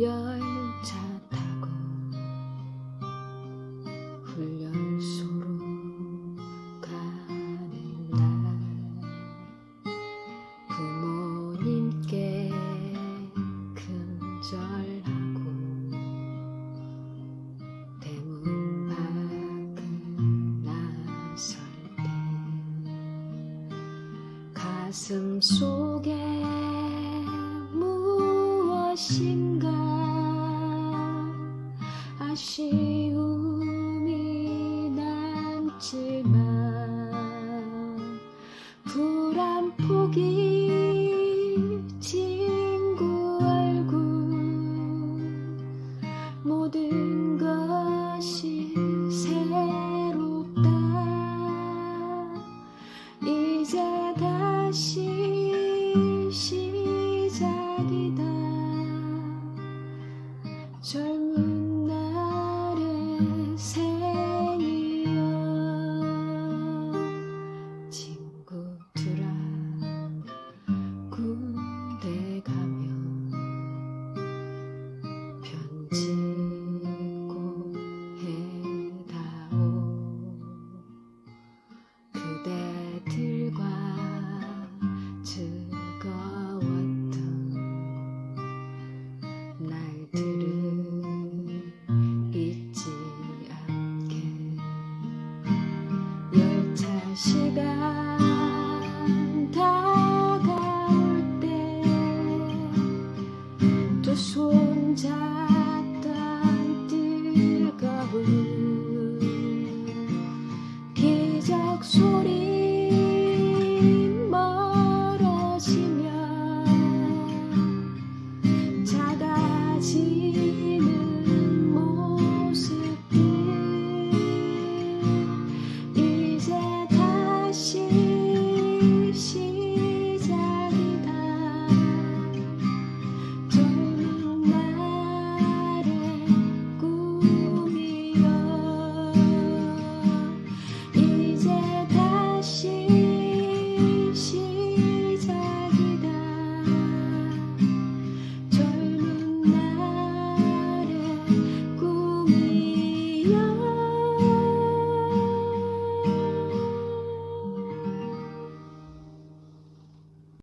열차 타고 훈련소로 가는 날 부모님께 큰절하고 대문 밖을 나설 때 가슴 속에 무엇인가 아쉬움이 남지만 불안 포기 친구 얼굴 모든 것이 새롭다. 이제 다시 시작이다. 젊은 time.